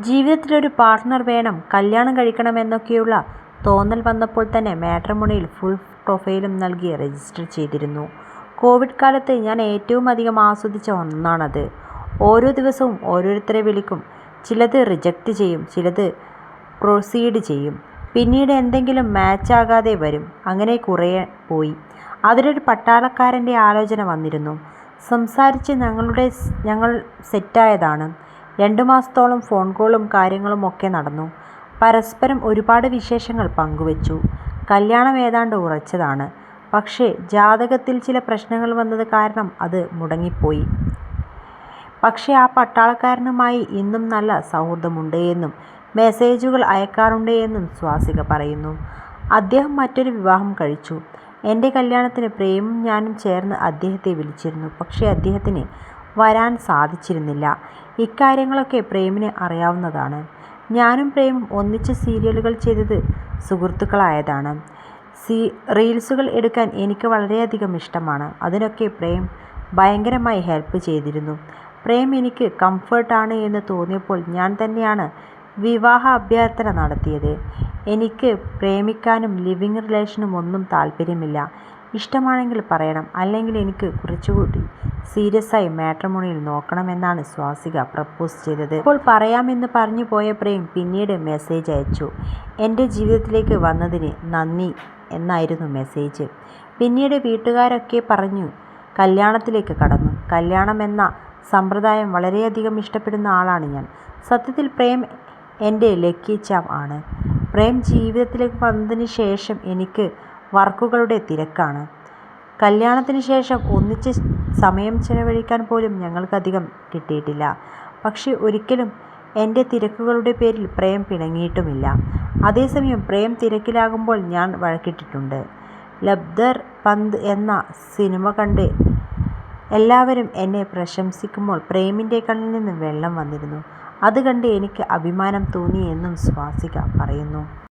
ജീവിതത്തിലൊരു partner വേണം, കല്യാണം കഴിക്കണം കഴിക്കണമെന്നൊക്കെയുള്ള തോന്നൽ വന്നപ്പോൾ തന്നെ മാട്രിമോണിയിൽ ഫുൾ പ്രൊഫൈലും നൽകി രജിസ്റ്റർ ചെയ്തിരുന്നു. കോവിഡ് കാലത്ത് ഞാൻ ഏറ്റവും അധികം ആസ്വദിച്ച ഒന്നാണത്. ഓരോ ദിവസവും ഓരോരുത്തരെ വിളിക്കും. ചിലത് റിജക്റ്റ് ചെയ്യും, ചിലത് പ്രൊസീഡ് ചെയ്യും. പിന്നീട് എന്തെങ്കിലും മാച്ച് മാച്ചാകാതെ വരും. അങ്ങനെ കുറേ പോയി. അതിലൊരു പട്ടാളക്കാരന്റെ ആലോചന വന്നിരുന്നു. സംസാരിച്ച് ഞങ്ങളുടെ ഞങ്ങൾ സെറ്റായതാണ്. രണ്ടു മാസത്തോളം ഫോൺ കോളും കാര്യങ്ങളും ഒക്കെ നടന്നു. പരസ്പരം ഒരുപാട് വിശേഷങ്ങൾ പങ്കുവച്ചു. കല്യാണം ഏതാണ്ട് ഉറച്ചതാണ്. പക്ഷേ ജാതകത്തിൽ ചില പ്രശ്നങ്ങൾ വന്നത് കാരണം അത് മുടങ്ങിപ്പോയി. പക്ഷേ ആ പട്ടാളക്കാരനുമായി ഇന്നും നല്ല സൗഹൃദമുണ്ട് എന്നും മെസ്സേജുകൾ അയക്കാറുണ്ട് എന്നും സ്വാസിക പറയുന്നു. അദ്ദേഹം മറ്റൊരു വിവാഹം കഴിച്ചു. എന്റെ കല്യാണത്തിന് പ്രേമും ഞാനും ചേർന്ന് അദ്ദേഹത്തെ വിളിച്ചിരുന്നു. പക്ഷേ അദ്ദേഹത്തിന് വരാൻ സാധിച്ചിരുന്നില്ല. ഇക്കാര്യങ്ങളൊക്കെ പ്രേമിന് അറിയാവുന്നതാണ്. ഞാനും പ്രേമും ഒന്നിച്ച് സീരിയലുകൾ ചെയ്തത് സുഹൃത്തുക്കളായതാണ് സീ റീൽസുകൾ എടുക്കാൻ എനിക്ക് വളരെയധികം ഇഷ്ടമാണ്. അതിനൊക്കെ പ്രേം ഭയങ്കരമായി ഹെൽപ്പ് ചെയ്തിരുന്നു. പ്രേം എനിക്ക് കംഫർട്ട് ആണ് എന്ന് തോന്നിയപ്പോൾ ഞാൻ തന്നെയാണ് വിവാഹ അഭ്യർത്ഥന നടത്തിയത്. എനിക്ക് പ്രേമിക്കാനും ലിവിങ് റിലേഷനും ഒന്നും താല്പര്യമില്ല. ഇഷ്ടമാണെങ്കിൽ പറയണം. അല്ലെങ്കിൽ എനിക്ക് കുറച്ചുകൂടി സീരിയസായി മാട്രിമോണിയിൽ നോക്കണം എന്നാണ് സ്വാസിക പ്രപ്പോസ് ചെയ്തത്. അപ്പോൾ പറയാമെന്ന് പറഞ്ഞു പോയ പ്രേം പിന്നീട് മെസ്സേജ് അയച്ചു. എന്റെ ജീവിതത്തിലേക്ക് വന്നതിന് നന്ദി എന്നായിരുന്നു മെസ്സേജ് പിന്നീട് വീട്ടുകാരൊക്കെ പറഞ്ഞു കല്യാണത്തിലേക്ക് കടന്നു. കല്യാണം എന്ന സമ്പ്രദായം വളരെയധികം ഇഷ്ടപ്പെടുന്ന ആളാണ് ഞാൻ. സത്യത്തിൽ പ്രേം എന്റെ ലക്കി ചാം ആണ്. പ്രേം ജീവിതത്തിലേക്ക് വന്നതിന് ശേഷം എനിക്ക് വർക്കുകളുടെ തിരക്കാണ്. കല്യാണത്തിന് ശേഷം ഒന്നിച്ച് സമയം ചെലവഴിക്കാൻ പോലും ഞങ്ങൾക്കധികം കിട്ടിയിട്ടില്ല. പക്ഷേ ഒരിക്കലും എന്റെ തിരക്കുകളുടെ പേരിൽ പ്രേം പിണങ്ങിയിട്ടുമില്ല. അതേസമയം പ്രേം തിരക്കിലാകുമ്പോൾ ഞാൻ വഴക്കിട്ടിട്ടുണ്ട്. ലബ്ദർ പന്ത് എന്ന സിനിമ കണ്ട് എല്ലാവരും എന്നെ പ്രശംസിക്കുമ്പോൾ പ്രേമിന്റെ കണ്ണിൽ നിന്ന് വെള്ളം വന്നിരുന്നു. അത് കണ്ട് എനിക്ക് അഭിമാനം തോന്നി എന്നും സ്വാസിക പറയുന്നു.